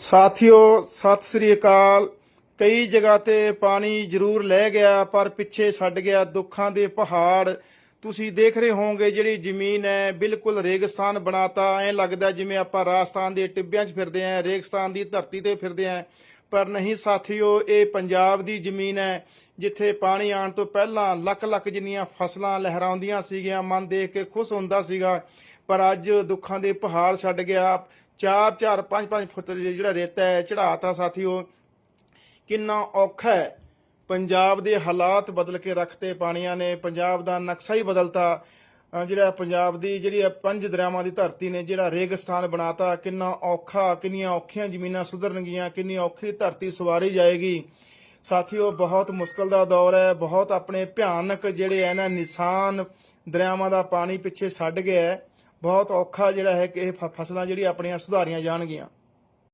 ਸਾਥੀਓ, ਸਤਿ ਸ੍ਰੀ ਅਕਾਲ। ਕਈ ਜਗ੍ਹਾ ਤੇ ਪਾਣੀ ਜ਼ਰੂਰ ਲੈ ਗਿਆ, ਪਰ ਪਿੱਛੇ ਛੱਡ ਗਿਆ ਦੁੱਖਾਂ ਦੇ ਪਹਾੜ। ਤੁਸੀਂ ਦੇਖ ਰਹੇ ਹੋਵੋਗੇ ਜਿਹੜੀ ਜ਼ਮੀਨ ਹੈ, ਬਿਲਕੁਲ ਰੇਗਿਸਤਾਨ ਬਣਾਤਾ। ਐ ਲੱਗਦਾ ਜਿਵੇਂ ਆਪਾਂ ਰਾਜਸਥਾਨ ਦੇ ਟਿੱਬਿਆਂ 'ਚ ਫਿਰਦੇ ਆਂ, ਰੇਗਿਸਤਾਨ ਦੀ ਧਰਤੀ ਤੇ ਫਿਰਦੇ ਆਂ। ਪਰ ਨਹੀਂ ਸਾਥੀਓ, ਇਹ ਪੰਜਾਬ ਦੀ ਜ਼ਮੀਨ ਹੈ, ਜਿੱਥੇ ਪਾਣੀ ਆਉਣ ਤੋਂ ਪਹਿਲਾਂ ਲੱਖ ਲੱਖ ਜਿੰਨੀਆਂ ਫਸਲਾਂ ਲਹਿਰਾਉਂਦੀਆਂ ਸੀਗੀਆਂ, ਮਨ ਦੇਖ ਕੇ ਖੁਸ਼ ਹੁੰਦਾ ਸੀਗਾ। ਪਰ ਅੱਜ ਦੁੱਖਾਂ ਦੇ ਪਹਾੜ ਛੱਡ ਗਿਆ 4 4 5 5 ਫੁੱਟ ਜਿਹੜਾ ਰੇਤਾ ਹੈ ਚੜਾਤਾ ਸਾਥੀਓ। ਕਿੰਨਾ ਔਖਾ ਹੈ। ਪੰਜਾਬ ਦੇ ਹਾਲਾਤ ਬਦਲ ਕੇ ਰੱਖਤੇ ਪਾਣੀਆਂ ਨੇ, ਪੰਜਾਬ ਦਾ ਨਕਸ਼ਾ ਹੀ ਬਦਲਤਾ। ਜਿਹੜਾ ਪੰਜਾਬ ਦੀ ਜਿਹੜੀ ਇਹ ਪੰਜ ਦਰਿਆਵਾਂ ਦੀ ਧਰਤੀ ਨੇ, ਜਿਹੜਾ ਰੇਗਿਸਤਾਨ ਬਣਾਤਾ, ਕਿੰਨਾ ਔਖਾ, ਕਿੰਨੀਆਂ ਔਖੀਆਂ ਜ਼ਮੀਨਾਂ ਸੁਧਰਨਗੀਆਂ, ਕਿੰਨੀ ਔਖੀ ਧਰਤੀ ਸਵਾਰੀ ਜਾਏਗੀ। ਸਾਥੀਓ, ਬਹੁਤ ਮੁਸ਼ਕਲ ਦਾ ਦੌਰ ਹੈ, ਬਹੁਤ ਆਪਣੇ ਭਿਆਨਕ ਜਿਹੜੇ ਹੈ ਨਾ ਨਿਸ਼ਾਨ ਦਰਿਆਵਾਂ ਦਾ ਪਾਣੀ ਪਿੱਛੇ ਛੱਡ ਗਿਆ ਬਹੁਤ ਔਖਾ ਜਿਹੜਾ ਹੈ ਕਿ ਇਹ ਫ- ਫਸਲਾਂ ਜਿਹੜੀ ਆਪਣੀਆਂ ਸੁਧਾਰੀਆਂ ਜਾਣਗੀਆਂ।